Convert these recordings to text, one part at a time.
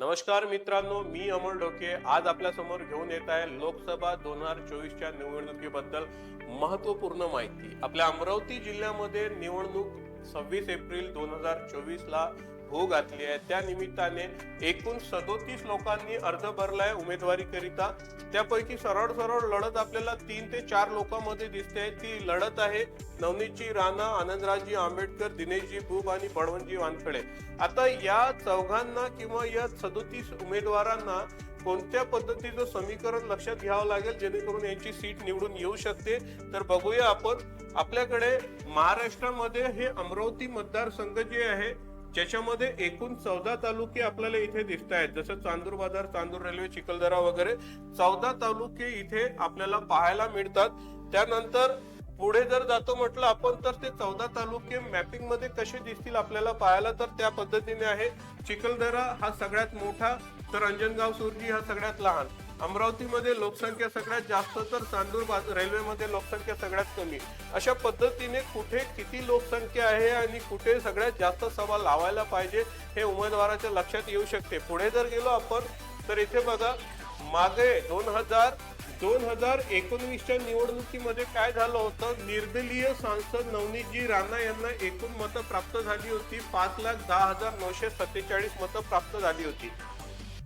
नमस्कार मित्रांनो मी अमोल डोके आज आपल्यासमोर घेऊन येत आहे लोकसभा दोन हजार चोवीसच्या निवडणुकीबद्दल महत्त्वपूर्ण माहिती. आपल्या अमरावती जिल्ह्यामध्ये निवडणूक सव्वीस एप्रिल दोन हजार चोवीसला हो घातली आहे. त्या निमित्ताने एकूण सदोतीस लोकांनी अर्ज भरलाय उमेदवारीकरिता. त्यापैकी सरळ सरळ लढत आपल्याला तीन ते चार लोकांमध्ये दिसते. ती लढत आहे नवनीतजी राणा आनंदराजी आंबेडकर दिनेशजी बुब आणि बळवंतजी वानखळे आता या चौघांना किंवा या सदोतीस उमेदवारांना कोणत्या पद्धतीचं समीकरण लक्षात घ्यावं लागेल? जेणेकरून यांची सीट निवडून येऊ शकते. तर बघूया आपण. आपल्याकडे महाराष्ट्रामध्ये हे अमरावती मतदारसंघ जे आहे ज्याच्यामध्ये एकूण चौदा तालुके आपल्याला इथे दिसत आहेत. जसं चांदूर बाजार चांदूर रेल्वे चिखलदरा वगैरे चौदा तालुके इथे आपल्याला पाहायला मिळतात. त्यानंतर पुढे जर जातो म्हटलं आपण तर ते चौदा तालुके मॅपिंगमध्ये कसे दिसतील आपल्याला पाहायला तर त्या पद्धतीने आहे. चिखलदरा हा सगळ्यात मोठा तर अंजनगाव सुरजी हा सगळ्यात लहान. अमरावतीमध्ये लोकसंख्या सगळ्यात जास्त तर चांदूर बाज- रेल्वेमध्ये लोकसंख्या सगळ्यात कमी. अशा पद्धतीने कुठे किती लोकसंख्या आहे आणि कुठे सगळ्यात जास्त सभा लावायला पाहिजे हे उमेदवाराच्या लक्षात येऊ शकते. पुढे जर गेलो आपण तर इथे बघा मागे दोन हजार दोन हजार एकोणवीसच्या निवडणुकीमध्ये काय झालं होतं? निर्दलीय सांसद नवनीतजी राणा यांना एकूण मतं प्राप्त झाली होती. पाच लाख दहा हजार नऊशे सत्तेचाळीस मतं प्राप्त झाली होती.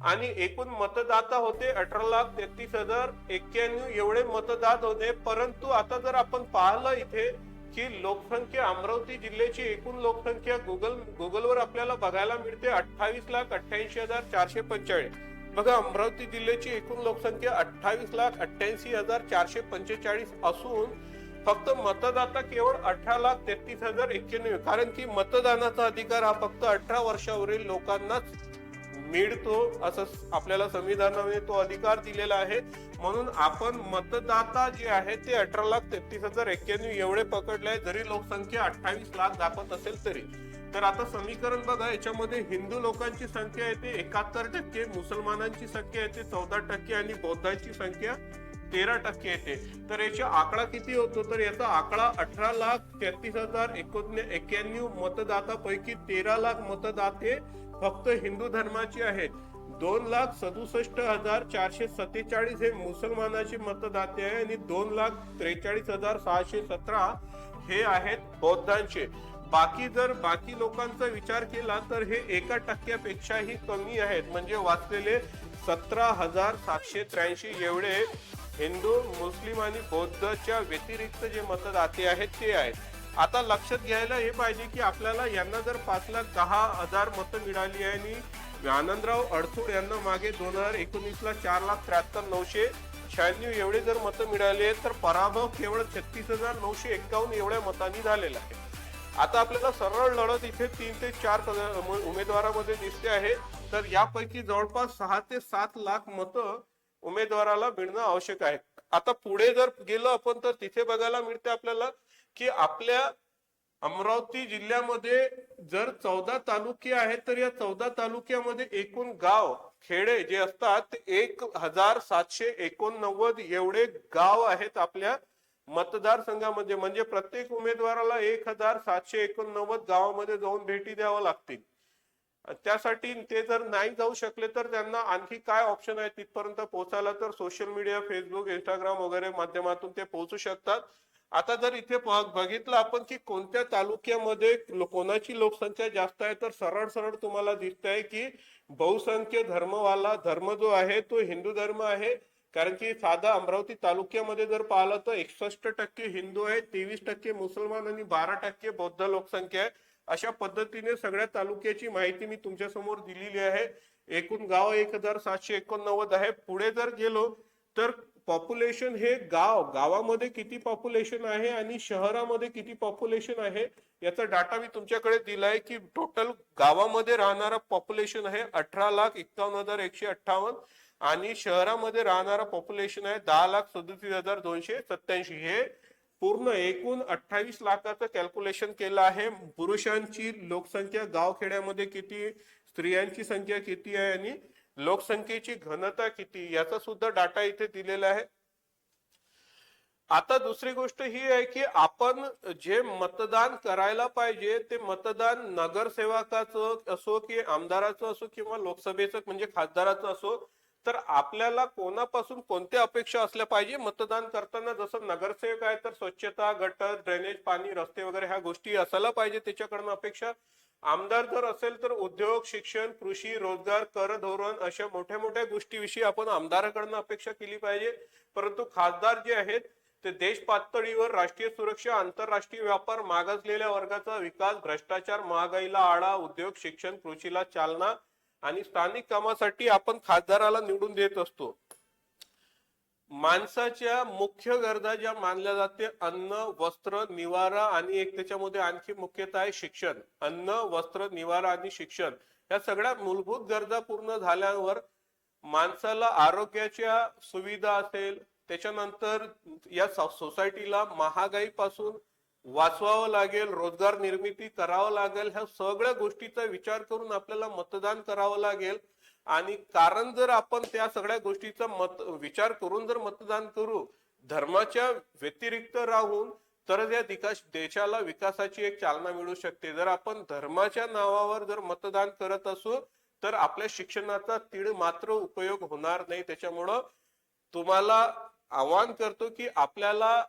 आणि एकूण मतदाता होते अठरा लाख तेहतीस हजार एक्क्याण्णव एवढे मतदात होते. परंतु आता जर आपण पाहिलं इथे की लोकसंख्या अमरावती जिल्ह्याची एकूण लोकसंख्या गुगल गुगलवर आपल्याला बघायला मिळते अठ्ठावीस लाख अठ्ठ्याऐंशी हजार चारशे पंचेचाळीस बघा अमरावती जिल्ह्याची एकूण लोकसंख्या अठ्ठावीस लाख अठ्ठ्याऐंशी हजार चारशे पंचेचाळीस असून फक्त मतदाता केवळ अठरा लाख तेहतीस हजार एक्क्याण्णव. कारण की मतदानाचा अधिकार हा फक्त अठरा वर्षावरील लोकांनाच मिळतो असं आपल्याला संविधानाने तो अधिकार दिलेला आहे. म्हणून आपण मतदाता जे आहे ते अठरा लाख तेहतीस हजार एक्क्याण्णव एवढे पकडले आहे. जरी लोकसंख्या अठ्ठावीस लाख दाखवत असेल तरी. तर आता समीकरण बघा याच्यामध्ये हिंदू लोकांची संख्या येते एकाहत्तर टक्के मुसलमानांची संख्या येते चौदा टक्के आणि बौद्धांची संख्या तेरा टक्के येते. तर याचा आकडा किती होतो? तर याचा आकडा अठरा लाख तेहतीस हजार एकोण एक्क्याण्णव मतदातापैकी तेरा लाख मतदाते फक्त हिंदू धर्माची आहेत. दोन लाख सदुसष्ट हजार चारशे सत्तेचाळीस हे मुसलमानाचे मतदाते आहे आणि दोन लाख त्रेचाळीस हजार सहाशे सतरा हे आहेत बौद्धांचे. बाकी जर बाकी लोकांचा विचार केला तर हे एका टक्क्यापेक्षाही कमी आहेत. म्हणजे वाचलेले सतरा हजार सातशे त्र्याऐंशी एवढे हिंदू मुस्लिम आणि बौद्धच्या व्यतिरिक्त जे मतदाते आहेत ते आहेत. आता लक्षात घ्यायला हे पाहिजे की आपल्याला यांना जर पाच लाख दहा हजार मतं मिळाली आहे आणि आनंदराव अडसूळ यांना मागे दोन हजार एकोणीस ला चार लाख त्र्याहत्तर नऊशे शहाण्णव एवढे जर मतं मिळाली आहेत तर पराभव केवळ छत्तीस हजार नऊशे एक्कावन्न एवढ्या मतांनी झालेला आहे. आता आपल्याला सरळ लढत इथे तीन ते चार उमेदवारामध्ये दिसते आहे. तर यापैकी जवळपास सहा ते सात लाख मतं उमेदवाराला मिळणं आवश्यक आहे. आता पुढे जर गेलो आपण तर तिथे बघायला मिळते आपल्याला की आपल्या अमरावती जिल्ह्यामध्ये जर चौदा तालुके आहेत तर या चौदा तालुक्यामध्ये एकूण गाव खेडे जे असतात ते एक हजार सातशे एकोणनव्वद एवढे गाव आहेत आपल्या मतदारसंघामध्ये. म्हणजे प्रत्येक उमेदवाराला एक हजार सातशे एकोणनव्वद गावामध्ये जाऊन भेटी द्यावं लागतील. त्यासाठी ते जर नाही जाऊ शकले तर त्यांना आणखी काय ऑप्शन आहे तिथपर्यंत पोहोचायला तर सोशल मीडिया फेसबुक इंस्टाग्राम वगैरे माध्यमातून ते पोहोचू शकतात. आता जर इथे बघितलं आपण की कोणत्या तालुक्यामध्ये लो- कोणाची लोकसंख्या जास्त आहे तर सरळ सरळ तुम्हाला दिसत आहे की बहुसंख्य धर्मवाला धर्म जो आहे तो हिंदू धर्म आहे. कारण की साधा अमरावती तालुक्यामध्ये जर पाहिलं तर एकसष्ट टक्के हिंदू आहे तेवीस टक्के मुसलमान आणि बारा टक्के बौद्ध लोकसंख्या आहे. अशा पद्धतीने सगळ्या तालुक्याची माहिती मी तुमच्यासमोर दिलेली आहे. एकूण गाव एक हजार सातशे एकोणनव्वद आहे. पुढे जर गेलो तर पॉप्युलेशन हे गाव गावामध्ये किती पॉप्युलेशन आहे आणि शहरामध्ये किती पॉप्युलेशन आहे याचा डाटा मी तुमच्याकडे दिलाय की टोटल गावामध्ये राहणारा पॉप्युलेशन आहे अठरा लाख एक्कावन्न हजार एकशे अठ्ठावन्न आणि शहरामध्ये राहणारा पॉप्युलेशन आहे दहा लाख सदतीस हजार दोनशे सत्याऐंशी हे पूर्ण एकूण अठ्ठावीस लाखाचं कॅल्क्युलेशन केलं आहे. पुरुषांची लोकसंख्या गावखेड्यामध्ये किती स्त्रियांची संख्या किती आहे आणि लोकसंख्येची घनता किती याचा सुद्धा डाटा इथे दिलेला आहे. आता दुसरी गोष्ट ही आहे की आपण जे मतदान करायला पाहिजे ते मतदान नगरसेवकाचं असो की आमदाराचं असो किंवा लोकसभेचं म्हणजे खासदाराचं असो तर आपल्याला कोणापासून कोणत्या अपेक्षा असल्या पाहिजे? मतदान करताना जसं नगरसेवक आहे तर स्वच्छता गटर ड्रेनेज पाणी रस्ते वगैरे ह्या गोष्टी असायला पाहिजे त्याच्याकडनं अपेक्षा. आमदार जर असेल तर उद्योग शिक्षण कृषी रोजगार कर धोरण अशा मोठ्या मोठ्या गोष्टीविषयी आपण आमदाराकडनं अपेक्षा केली पाहिजे. परंतु खासदार जे आहेत ते देश पातळीवर राष्ट्रीय सुरक्षा आंतरराष्ट्रीय व्यापार मागासलेल्या वर्गाचा विकास भ्रष्टाचार महागाईला आळा उद्योग शिक्षण कृषीला चालना आणि स्थानिक कामासाठी आपण खासदाराला निवडून देत असतो. माणसाच्या मुख्य गरजा ज्या मानल्या जाते अन्न वस्त्र निवारा आणि एक त्याच्यामध्ये आणखी मुख्यतः आहे शिक्षण. अन्न वस्त्र निवारा आणि शिक्षण या सगळ्या मूलभूत गरजा पूर्ण झाल्यावर माणसाला आरोग्याच्या सुविधा असेल त्याच्यानंतर या सोसायटीला महागाईपासून वाचवावं लागेल रोजगार निर्मिती करावं लागेल ह्या सगळ्या गोष्टीचा विचार करून आपल्याला मतदान करावं लागेल. आणि कारण जर आपण त्या सगळ्या गोष्टीचा मत विचार करून जर मतदान करू धर्माच्या व्यतिरिक्त राहून तरच या देशाला विकासाची एक चालना मिळू शकते. जर आपण धर्माच्या नावावर जर मतदान करत असू तर आपल्या शिक्षणाचा तीळ मात्र उपयोग होणार नाही. त्याच्यामुळं तुम्हाला आवाहन करतो की आपल्याला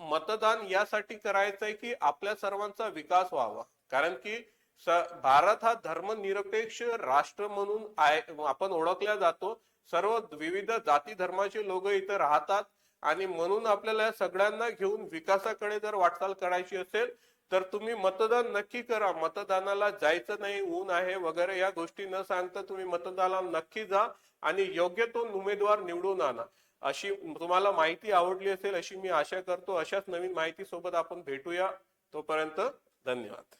मतदान यासाठी करायचं आहे की आपल्या सर्वांचा विकास व्हावा. कारण की भारत हा धर्मनिरपेक्ष राष्ट्र म्हणून आहे आपण ओळखला जातो. सर्व विविध जाती धर्माचे लोक इथं राहतात. आणि म्हणून आपल्याला सगळ्यांना घेऊन विकासाकडे जर वाटचाल करायची असेल तर तुम्ही मतदान नक्की करा. मतदानाला जायचं नाही ऊन आहे वगैरे या गोष्टी न सांगता तुम्ही मतदानाला नक्की जा आणि योग्य तो उमेदवार निवडून आणा. अशी तुम्हाला माहिती आवडली असेल अशी मी आशा करतो. अशाच नवीन माहिती सोबत आपण भेटूया. तोपर्यंत धन्यवाद.